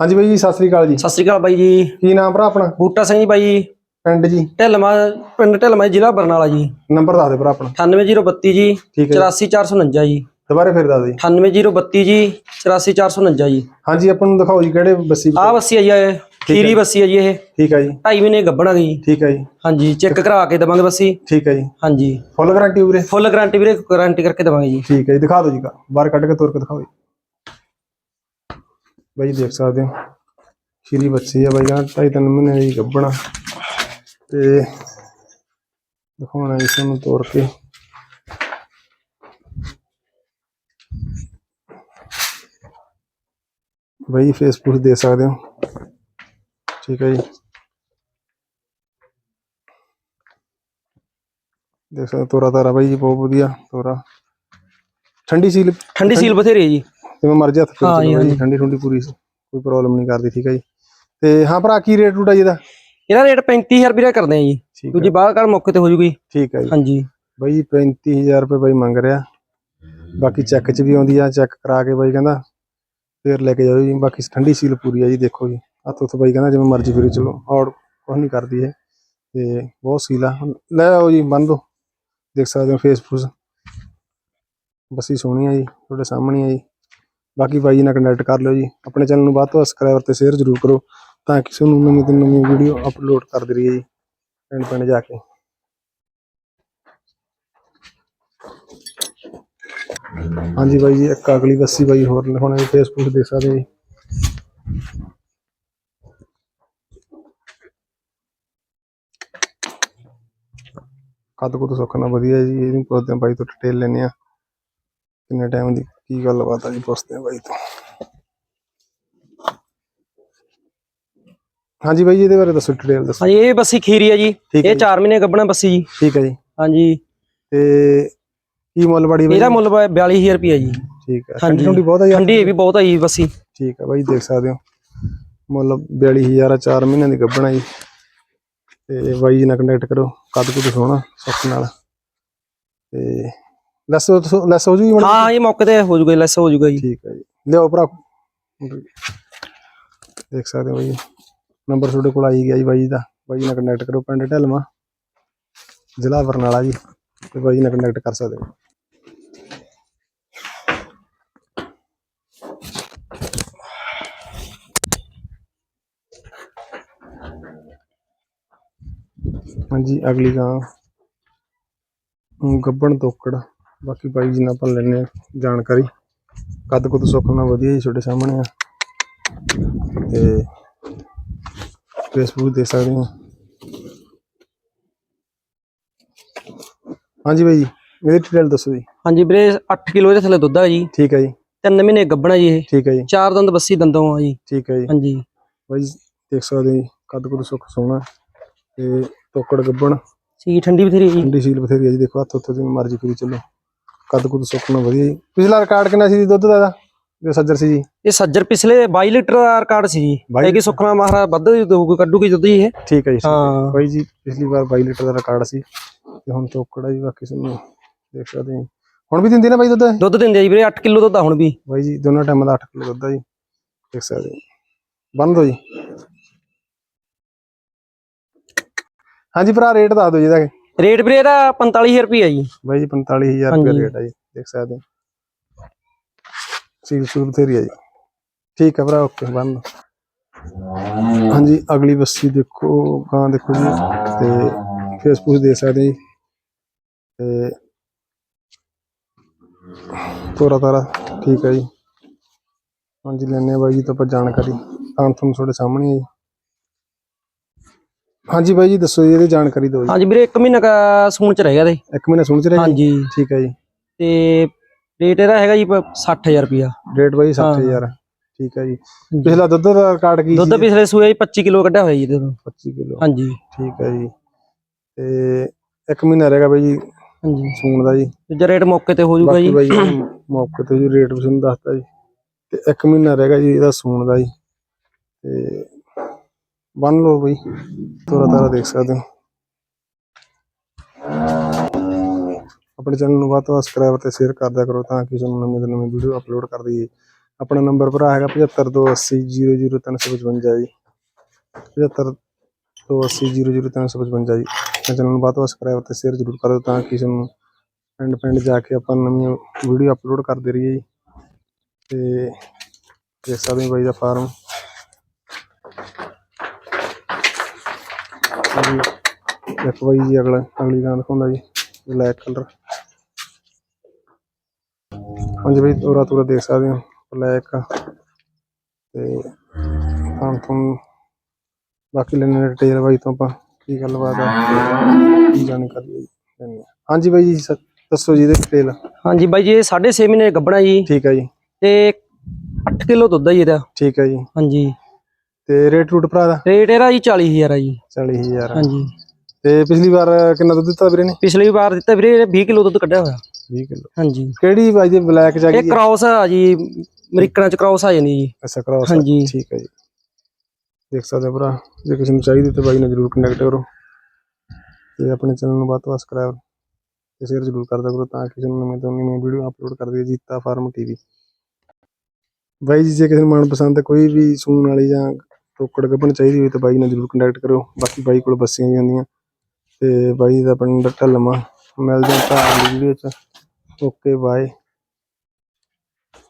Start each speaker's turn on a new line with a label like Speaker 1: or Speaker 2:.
Speaker 1: ਹਾਂਜੀ ਬਾਈ ਜੀ ਸਤਿ ਸ੍ਰੀ ਅਕਾਲ ਜੀ।
Speaker 2: ਸਤਿ ਸ਼੍ਰੀ ਅਕਾਲ ਬਾਈ ਜੀ।
Speaker 1: ਕੀ ਨਾਮ ਭਰਾ ਆਪਣਾ?
Speaker 2: ਬੂਟਾ ਸਿੰਘ ਜੀ ਬਾਈ
Speaker 1: ਪਿੰਡ ਜੀ?
Speaker 2: ਢਿਲਮਾ ਪਿੰਡ ਢਿਲਮਾ ਜ਼ਿਲ੍ਹਾ ਬਰਨਾਲਾ ਜੀ।
Speaker 1: ਨੰਬਰ ਦੱਸ ਦੇ ਭਰਾ ਆਪਣਾ।
Speaker 2: 98032 ਜੀ
Speaker 1: ਠੀਕ ਹੈ ਜੀ।
Speaker 2: 84449 ਜੀ
Speaker 1: ਦੁਬਾਰੇ ਫਿਰ ਦੱਸ ਦੇ
Speaker 2: 98032 ਜੀ 84449 ਜੀ
Speaker 1: ਹਾਂਜੀ ਆਪਾਂ ਨੂੰ ਦਿਖਾਓ ਜੀ ਕਿਹੜੇ ਬੱਸੀ
Speaker 2: ਆਹ ਬੱਸੀ ਹੈ ਜੀ ਇਹ। ਖੀਰੀ ਬੱਸੀ ਹੈ ਜੀ ਇਹ।
Speaker 1: ਠੀਕ ਹੈ ਜੀ।
Speaker 2: ਢਾਈ ਮਹੀਨੇ ਗੱਭਣਾ ਗਈ
Speaker 1: ਠੀਕ ਹੈ ਜੀ।
Speaker 2: ਹਾਂਜੀ ਚੈੱਕ ਕਰਾ ਕੇ ਦਵਾਂਗੇ ਬੱਸੀ।
Speaker 1: ਠੀਕ ਹੈ ਜੀ।
Speaker 2: ਹਾਂਜੀ।
Speaker 1: ਫੁੱਲ ਗਾਰੰਟੀ ਉਰੇ
Speaker 2: ਫੁੱਲ ਗਾਰੰਟੀ ਵੀਰੇ ਗਾਰੰਟੀ ਕਰਕੇ ਦਵਾਂਗੇ ਜੀ।
Speaker 1: ਠੀਕ ਹੈ ਜੀ ਦਿਖਾ ਦਿਓ ਜੀ ਬਾਹਰ ਕੱਢ ਕੇ ਤੋਰ ਕੇ ਦਿਖਾਓ ਜੀ। ਬਾਈ ਦੇਖ ਸਕਦੇ ਹੋ ਸ਼ੀਰੀ ਬੱਚੀ ਆ ਬਾਈ ਦਾ ਢਾਈ ਤਿੰਨ ਮਹੀਨੇ ਦੀ ਗੱਭਣਾ। ਤੇ ਦਿਖਾਉਣਾ ਜੀ ਤੁਹਾਨੂੰ ਤੋਰ ਕੇ। ਬਾਈ ਫੇਸਬੁੱਕ ਦੇ ਸਕਦੇ ਹੋ। ਠੀਕ ਹੈ ਜੀ। ਦੇਖ ਸਕਦੇ ਹੋ, ਤੋਰਾ ਤਾਰਾ ਬਾਈ ਜੀ ਬਹੁਤ ਵਧੀਆ ਤੋਰਾ। ਠੰਡੀ ਸੀਲ
Speaker 2: ਠੰਡੀ ਸੀਲ ਬਥੇਰੀ ਹੈ ਜੀ।
Speaker 1: ਜਿਵੇਂ ਮਰਜ਼ੀ ਹੱਥ ਫੇਰ ਚਲੋ
Speaker 2: ਜੀ।
Speaker 1: ਠੰਡੀ ਠੰਡੀ ਪੂਰੀ ਕੋਈ ਪ੍ਰੋਬਲਮ ਨਹੀਂ ਕਰਦੀ ਠੀਕ ਹੈ ਜੀ। ਤੇ ਹਾਂ ਭਰਾ ਕੀ ਰੇਟ ਰੂਟ ਜੀ ਇਹਦਾ?
Speaker 2: ਇਹਦਾ ਰੇਟ 35000 ਰੁਪਏ ਕਰਦੇ ਆ ਜੀ। ਦੂਜੀ ਬਾਹਰ ਕੱਲ ਮੌਕੇ ਤੇ ਹੋ ਜੂਗੀ।
Speaker 1: ਠੀਕ ਹੈ ਜੀ।
Speaker 2: ਹਾਂਜੀ।
Speaker 1: ਬਾਈ ਜੀ 35000 ਰੁਪਏ ਬਾਈ ਮੰਗ ਰਿਹਾ। ਬਾਕੀ ਚੈੱਕ 'ਚ ਵੀ ਆਉਂਦੀ ਆ ਚੈੱਕ ਕਰਾ ਕੇ ਬਾਈ ਕਹਿੰਦਾ। ਫੇਰ ਲੈ ਕੇ ਜਾਓ ਜੀ। ਬਾਕੀ ਠੰਡੀ ਸੀਲ ਪੂਰੀ ਆ ਜੀ ਦੇਖੋ ਜੀ। ਹੱਥ ਉੱਥੇ ਬਾਈ ਕਹਿੰਦਾ ਜਿਵੇਂ ਮਰਜ਼ੀ ਫੇਰੀ ਚਲੋ ਔਰ ਕੁਝ ਨਹੀਂ ਕਰਦੀ ਹੈ ਤੇ ਬਹੁਤ ਸੀਲ ਆ। ਲੈ ਆਓ ਜੀ ਬੰਨ ਦੋ। ਦੇਖ ਸਕਦੇ ਹੋ ਫੇਸਬੁੱਕ ਬਸੀ ਸੋਹਣੀ ਆ ਜੀ ਤੁਹਾਡੇ ਸਾਹਮਣੇ ਆ ਜੀ। ਬਾਕੀ ਬਾਈ ਜੀ ਨਾਲ ਕੰਟੈਕਟ ਕਰ ਲਿਓ ਜੀ। ਆਪਣੇ ਚੈਨਲ ਨੂੰ ਵੱਧ ਤੋਂ ਵੱਧ ਸਬਸਕ੍ਰਾਈਬ ਤੇ ਸ਼ੇਅਰ ਜ਼ਰੂਰ ਕਰੋ ਤਾਂ ਕਿਸੇ ਨੂੰ ਨਵੀਂ ਤੋਂ ਨਵੀਂ ਵੀਡੀਓ ਅਪਲੋਡ ਕਰਦੇ ਰਹੀਏ ਜੀ, ਪਿੰਡ ਪਿੰਡ ਜਾ ਕੇ। ਹਾਂਜੀ ਬਾਈ ਜੀ, ਇੱਕ ਅਗਲੀ ਬੱਸੀ ਬਾਈ ਹੋਰ ਹੁਣ ਫੇਸਬੁੱਕ ਦੇਖ ਸਕਦੇ ਜੀ। ਕੱਦ ਕੁੱਦ ਸੁੱਖਣਾ ਵਧੀਆ ਜੀ, ਇਹਨੂੰ ਪੁੱਛਦੇ ਹਾਂ ਬਾਈ ਤੋਂ ਡਿਟੇਲ ਲੈਣੇ ਆ ਕਿੰਨੇ ਟਾਈਮ ਦੀ ਕੀ ਗੱਲਬਾਤ ਆ ਜੀ ਪੁੱਛਦੇ ਹਾਂ ਬਾਈ ਤੋਂ। ਹਾਂਜੀ ਬਾਈ ਜੀ ਇਹਦੇ ਬਾਰੇ ਦੱਸੋ ਡਿਟੇਲ ਦੱਸੋ।
Speaker 2: ਹਾਂਜੀ ਇਹ ਬੱਸੀ ਖੀਰੀ ਹੈ ਜੀ। ਇਹ
Speaker 1: ਜੀ।
Speaker 2: 4 ਮਹੀਨੇ ਗੱਭਣਾ ਬੱਸੀ ਜੀ।
Speaker 1: ਠੀਕ ਹੈ ਜੀ।
Speaker 2: ਹਾਂਜੀ।
Speaker 1: ਤੇ ਕੀ ਮੁੱਲ ਬੜੀ ਬਾਈ?
Speaker 2: ਇਹਦਾ ਮੁੱਲ 42000 ਰੁਪਏ ਜੀ।
Speaker 1: ਠੀਕ ਹੈ। ਠੰਡੀ ਠੰਡੀ ਬਹੁਤ ਆ ਯਾਰ
Speaker 2: ਠੰਡੀ ਇਹ ਵੀ ਬਹੁਤ ਆ ਜੀ ਬੱਸੀ।
Speaker 1: ਠੀਕ ਹੈ ਬਾਈ ਦੇਖ ਸਕਦੇ ਹੋ। ਮੁੱਲ 42000 ਆ 4 ਮਹੀਨਿਆਂ ਦੀ ਗੱਭਣਾ ਜੀ। ਤੇ ਬਾਈ ਜੀ ਨਾਲ ਕੰਟੈਕਟ ਕਰੋ। ਕੱਦ ਕੁੱਦ ਸੋਹਣਾ ਸੁੱਖ ਨਾਲ। ਤੇ ਲੈਸ ਲੈਸ ਹੋ ਜੂਗੀ
Speaker 2: ਹਾਂ
Speaker 1: ਮੈਡਮ
Speaker 2: ਹਾਂ ਇਹ ਮੌਕੇ ਤੇ ਹੋ ਜੂਗਾ ਲੈਸ ਹੋ ਜੂਗਾ ਜੀ।
Speaker 1: ਠੀਕ ਹੈ ਜੀ। ਲਿਓ ਭਰਾ। ਦੇਖ ਸਕਦੇ ਹੋ ਬਾਈ ਨੰਬਰ ਤੁਹਾਡੇ ਕੋਲ ਆਈ ਗਿਆ ਜੀ ਬਾਈ ਦਾ। ਬਾਈ ਨਾਲ ਕੰਟੈਕਟ ਕਰੋ ਪਿੰਡ ਢਲਮਾ ਜ਼ਿਲ੍ਹਾ ਬਰਨਾਲਾ ਜੀ ਤੇ ਬਾਈ ਨਾਲ ਕੰਟੈਕਟ ਕਰ ਸਕਦੇ ਹੋ। ਹਾਂਜੀ ਅਗਲੀ ਗਾਂ। ਗੱਬਣ ਤੋਕੜ। ਬਾਕੀ ਬਾਈ ਜੀ ਨਾਲ ਆਪਾਂ ਲੈਣੇ ਜਾਣਕਾਰੀ। ਕੱਦ ਕੁੱਦ ਸੁੱਖਣਾ ਵਧੀਆ ਜੀ ਤੁਹਾਡੇ ਸਾਹਮਣੇ ਆ। ਤੇ ਫੇਸਬੁੱਕ ਦੇਖ ਸਕਦੇ ਹੋ। ਹਾਂਜੀ ਬਾਈ ਜੀ ਇਹਦੀ ਡਿਟੇਲ ਦੱਸੋ ਜੀ।
Speaker 2: ਹਾਂਜੀ ਵੀਰੇ 8 ਕਿਲੋ ਦੇ ਥੱਲੇ ਦੁੱਧ ਆ ਜੀ।
Speaker 1: ਠੀਕ ਹੈ ਜੀ।
Speaker 2: 3 ਮਹੀਨੇ ਗੱਭਣਾ ਜੀ ਇਹ।
Speaker 1: ਠੀਕ ਹੈ ਜੀ।
Speaker 2: ਚਾਰ ਦੰਦ ਬੱਸੀ ਦੰਦੋਂ ਆ ਜੀ।
Speaker 1: ਠੀਕ ਹੈ ਜੀ।
Speaker 2: ਹਾਂਜੀ।
Speaker 1: ਬਾਈ ਦੇਖ ਸਕਦੇ ਜੀ ਕੱਦ ਕੁੱਦ ਸੁੱਖ ਸੋਹਣਾ। ਤੇ ਤੋਕੜ ਗੱਬਣ।
Speaker 2: ਸੀ ਠੰਡੀ ਬਥੇਰੀ ਜੀ।
Speaker 1: ਠੰਡੀ ਸੀਲ ਬਥੇਰੀ ਜੀ ਦੇਖੋ ਹੱਥ ਉੱਤੇ ਜਿਵੇਂ ਮਰਜ਼ੀ ਕਰੀ ਚੱਲੋ। ਕੱਦ ਕੁੱਦ ਸੁੱਖਣਾ ਵਧੀਆ ਜੀ। ਪਿਛਲਾ ਰਿਕਾਰਡ ਕਿੰਨਾ ਸੀ ਜੀ ਦੁੱਧ ਦਾ ਜੋ ਸੱਜਰ ਸੀ ਜੀ।
Speaker 2: ਇਹ ਸੱਜਰ ਪਿਛਲੇ 22 ਲੀਟਰ ਦਾ ਰਿਕਾਰਡ ਸੀ ਜੀ। ਇਹ ਕਿ ਸੁਖਨਾ ਮਹਾਰਾਜ ਵੱਧ ਦਊਗਾ ਕੱਢੂਗੀ ਦੁੱਧ ਇਹ।
Speaker 1: ਠੀਕ ਹੈ ਜੀ ਹੈ। ਬਾਈ ਜੀ ਪਿਛਲੀ ਵਾਰ 22 ਲੀਟਰ ਦਾ ਰਿਕਾਰਡ ਸੀ। ਤੇ ਹੁਣ ਤੋਕੜਾ ਜੀ ਬਾਕੀ ਸਾਨੂੰ ਦੇਖ ਸਕਦੇ ਹਾਂ। ਹੁਣ ਵੀ ਦਿੰਦੀ ਨਾ ਬਾਈ ਦੁੱਧ?
Speaker 2: ਦੁੱਧ ਦਿੰਦੇ ਜੀ ਵੀਰੇ 8 ਕਿਲੋ ਦੁੱਧ ਆ ਹੁਣ ਵੀ।
Speaker 1: ਬਾਈ ਜੀ ਦੋਨਾਂ ਟਾਈਮਾਂ ਦਾ 8 ਕਿਲੋ ਦੁੱਧ ਆ ਜੀ। ਦੇਖ ਸਕਦੇ ਹੋ। ਬੰਦ ਦੋ ਜੀ। ਹਾਂਜੀ ਭਰਾ ਰੇਟ ਦੱਸ ਦਿਓ ਜੀ ਇਹਦਾ।
Speaker 2: ਰੇਟ ਵੀਰੇ ਇਹਦਾ 45000 ਰੁਪਏ ਜੀ।
Speaker 1: ਬਾਈ ਜੀ 45000 ਰੁਪਏ। ਰੇਟ ਆ ਜੀ ਦੇਖ ਸਕਦੇ ਹੋ। ਸੀਲ ਸੂਲ ਬਥੇਰੀ ਆ ਜੀ। ਠੀਕ ਹੈ ਭਰਾ ਓਕੇ ਬੰਦ। ਹਾਂਜੀ ਅਗਲੀ ਬੱਸੀ ਦੇਖੋ ਗਾਂ ਦੇਖੋ ਜੀ ਤੇ ਫੇਸਬੁੱਕ ਦੇਖ ਸਕਦੇ ਜੀ। ਤੇ ਤੋਰਾ ਤਾਰਾ ਠੀਕ ਹੈ ਜੀ। ਹਾਂਜੀ ਲੈਣੇ ਬਾਈ ਜੀ ਤੋਂ ਆਪਾਂ ਜਾਣਕਾਰੀ। ਤਾਂ ਤੁਹਾਨੂੰ ਤੁਹਾਡੇ ਸਾਹਮਣੇ ਹੈ ਜੀ। ਹਾਂਜੀ ਬਾਈ ਜੀ ਦੱਸੋ ਜੀ ਇਹਦੀ ਜਾਣਕਾਰੀ ਦਿਓ ਜੀ।
Speaker 2: ਹਾਂਜੀ ਵੀਰੇ 1 ਮਹੀਨਾ ਕਾ ਸੂਣ ਚ ਰਹਿ ਗਿਆ ਤੇ।
Speaker 1: ਇੱਕ ਮਹੀਨਾ ਸੁਣ ਚ ਰਹੇ
Speaker 2: ਹਾਂਜੀ।
Speaker 1: ਠੀਕ ਹੈ ਜੀ।
Speaker 2: ਤੇ ਰੇਟ ਇਹਦਾ ਹੈਗਾ ਜੀ 60000 ਰੁਪਿਆ
Speaker 1: ਰੇਟ ਬਾਈ 60000 ਠੀਕ ਹੈ ਜੀ। ਪਿਛਲਾ ਦੁੱਧ ਦਾ ਰਿਕਾਰਡ ਕੀ
Speaker 2: ਦੁੱਧ
Speaker 1: ਸੀ?
Speaker 2: ਪਿਛਲੇ ਸੂਏ 25 ਕਿਲੋ ਕੱਢਿਆ ਹੋਇਆ ਜੀ ਇਹਦੇ ਤੋਂ।
Speaker 1: 25 ਕਿਲੋ।
Speaker 2: ਹਾਂਜੀ।
Speaker 1: ਠੀਕ ਹੈ ਜੀ। ਤੇ ਇੱਕ ਮਹੀਨਾ ਰਹੇਗਾ ਬਾਈ ਜੀ
Speaker 2: ਹਾਂਜੀ।
Speaker 1: ਸੂਣ ਦਾ ਜੀ।
Speaker 2: ਦੂਜਾ ਰੇਟ ਮੌਕੇ ਤੇ ਹੋ ਜਾਊਗਾ
Speaker 1: ਬਾਕੀ
Speaker 2: ਜੀ।
Speaker 1: ਬਾਈ ਜੀ ਮੌਕੇ ਤੇ ਜੀ ਰੇਟ ਵੀ ਤੁਹਾਨੂੰ ਦੱਸਤਾ ਜੀ। ਤੇ ਇੱਕ ਮਹੀਨਾ ਰਹੇਗਾ ਜੀ ਇਹਦਾ ਸੂਣ ਦਾ ਜੀ। ਤੇ ਬੰਨ ਲਓ ਬਈ। ਤੋਰਾ ਤਾਰਾ ਦੇਖ ਸਕਦੇ ਹੋ। ਆਪਣੇ ਚੈਨਲ ਨੂੰ ਵੱਧ ਤੋਂ ਵੱਧ ਸਬਸਕ੍ਰਾਈਬ ਅਤੇ ਸ਼ੇਅਰ ਕਰਦਿਆ ਕਰੋ ਤਾਂ ਕਿ ਤੁਹਾਨੂੰ ਨਵੀਂ ਤੋਂ ਨਵੀਂ ਵੀਡੀਓ ਅਪਲੋਡ ਕਰ ਦਈਏ। ਆਪਣਾ ਨੰਬਰ ਭਰਾ ਹੈਗਾ 7528000355 ਜੀ। 7528000355 ਜੀ। ਚੈਨਲ ਨੂੰ ਵੱਧ ਬਾਤ ਸਬਸਕ੍ਰਾਈਬ ਅਤੇ ਸ਼ੇਅਰ ਜ਼ਰੂਰ ਕਰ ਦਿਓ ਤਾਂ ਕਿ ਤੁਹਾਨੂੰ ਪਿੰਡ ਪਿੰਡ ਜਾ ਕੇ ਆਪਾਂ ਨਵੀਆਂ ਵੀਡੀਓ ਅਪਲੋਡ ਕਰਦੇ ਰਹੀਏ ਜੀ। ਤੇ ਦੇਖ ਸਕਦੇ ਹੋ ਬਾਈ ਦਾ ਫਾਰਮ ਦੇਖੋ ਬਾਈ ਜੀ ਅਗਲਾ ਅਗਲੀ ਗਾਂ ਦਿਖਾਉਂਦਾ ਜੀ। ਬਲੈਕ ਕਲਰ ਹਾਂਜੀ ਬਾਈ ਤੋਰਾ ਤੋਰਾ ਦੇਖ ਸਕਦੇ ਹੋ। ਬਲੈਕ ਤੇ ਤਾਂ ਤੁਹਾਨੂੰ ਬਾਕੀ ਲੈਣੇ ਡਿਟੇਲ ਬਾਈ ਤੋਂ ਆਪਾਂ ਕੀ ਗੱਲਬਾਤ ਹੈ ਕੀ ਜਾਣਕਾਰੀ ਹੈ ਹੈ। ਹਾਂਜੀ ਬਾਈ ਜੀ ਦੱਸੋ ਜੀ ਇਹਦੇ ਡਿਟੇਲ
Speaker 2: ਹਾਂਜੀ ਬਾਈ ਜੀ ਇਹ 6.5 ਮਹੀਨੇ ਗੱਬਣਾ ਜੀ।
Speaker 1: ਠੀਕ ਹੈ ਜੀ।
Speaker 2: ਤੇ 8 ਕਿਲੋ ਦੁੱਧ ਆ ਜੀ ਇਹਦਾ।
Speaker 1: ਠੀਕ ਹੈ ਜੀ।
Speaker 2: ਹਾਂਜੀ।
Speaker 1: ਤੇ ਰੇਟ ਰੂਟ ਭਰਾ ਦਾ?
Speaker 2: ਰੇਟ ਇਹਦਾ ਜੀ 40000 ਆ ਜੀ।
Speaker 1: 40000
Speaker 2: ਹਾਂਜੀ।
Speaker 1: ਤੇ ਪਿਛਲੀ ਵਾਰ ਕਿੰਨਾ ਦੁੱਧ ਦਿੱਤਾ ਵੀਰੇ ਨੇ?
Speaker 2: ਪਿਛਲੀ ਵਾਰ ਦਿੱਤਾ ਵੀਰੇ ਇਹਨੇ 20 ਕਿਲੋ ਦੁੱਧ ਕੱਢਿਆ ਹੋਇਆ।
Speaker 1: 20 ਕਿਲੋ।
Speaker 2: ਹਾਂਜੀ।
Speaker 1: ਕਿਹੜੀ ਬਾਈ ਦੀ ਬਲੈਕ ਆ
Speaker 2: ਇਹ
Speaker 1: ਹੈ?
Speaker 2: ਕ੍ਰਾਸ ਆ ਜੀ ਅਮਰੀਕਨ ਚ ਕ੍ਰਾਸ ਆ ਜਾਂਦੀ ਜੀ।
Speaker 1: ਅੱਛਾ ਕਰਾਓ
Speaker 2: ਹਾਂਜੀ।
Speaker 1: ਠੀਕ ਹੈ ਜੀ। ਦੇਖ ਸਕਦੇ ਹੋ ਭਰਾ ਜੇ ਕਿਸੇ ਨੂੰ ਚਾਹੀਦੀ ਤਾਂ ਬਾਈ ਨਾਲ ਜਰੂਰ ਕਨੈਕਟ ਕਰੋ। ਤੇ ਆਪਣੇ ਚੈਨਲ ਨੂੰ ਵੱਧ ਤੋਂ ਵੱਧ ਸਬਸਕ੍ਰਾਈਬ ਤੇ ਸ਼ੇਅਰ ਜਰੂਰ ਕਰਦਾ ਕਰੋ ਤਾਂ ਕਿ ਕਿਸੇ ਨੂੰ ਨਵੀਂ ਤੋਂ ਨਵੀਂ ਵੀਡੀਓ ਅਪਲੋਡ ਕਰ ਦਈਏ ਜੀਤਾ ਫਾਰਮ ਟੀਵੀ ਬਾਈ ਜੀ ਜੇ ਕਿਸੇ ਨੂੰ ਮਨ ਪਸੰਦ ਹੈ ਕੋਈ ਵੀ ਸੂਣ ਵਾਲੀ ਜਾਂ ਟੋਕੜ ਗੱਭਣ ਚਾਹੀਦੀ ਹੋਵੇ ਤਾਂ ਬਾਈ ਨਾਲ ਜਰੂਰ ਕੰਟੈਕਟ ਕਰੋ ਬਾਕੀ ਬਾਈ ਕੋਲ ਬੱਸੀਆਂ ਵੀ ਹੁੰਦੀਆਂ। ਤੇ ਬਾਈ ਦਾ ਪਿੰਡ ਢਲਮਾ ਮਿਲਦੇ ਹਾਂ ਅਗਲੀ ਵੀਡੀਓ ਚ। Okay bye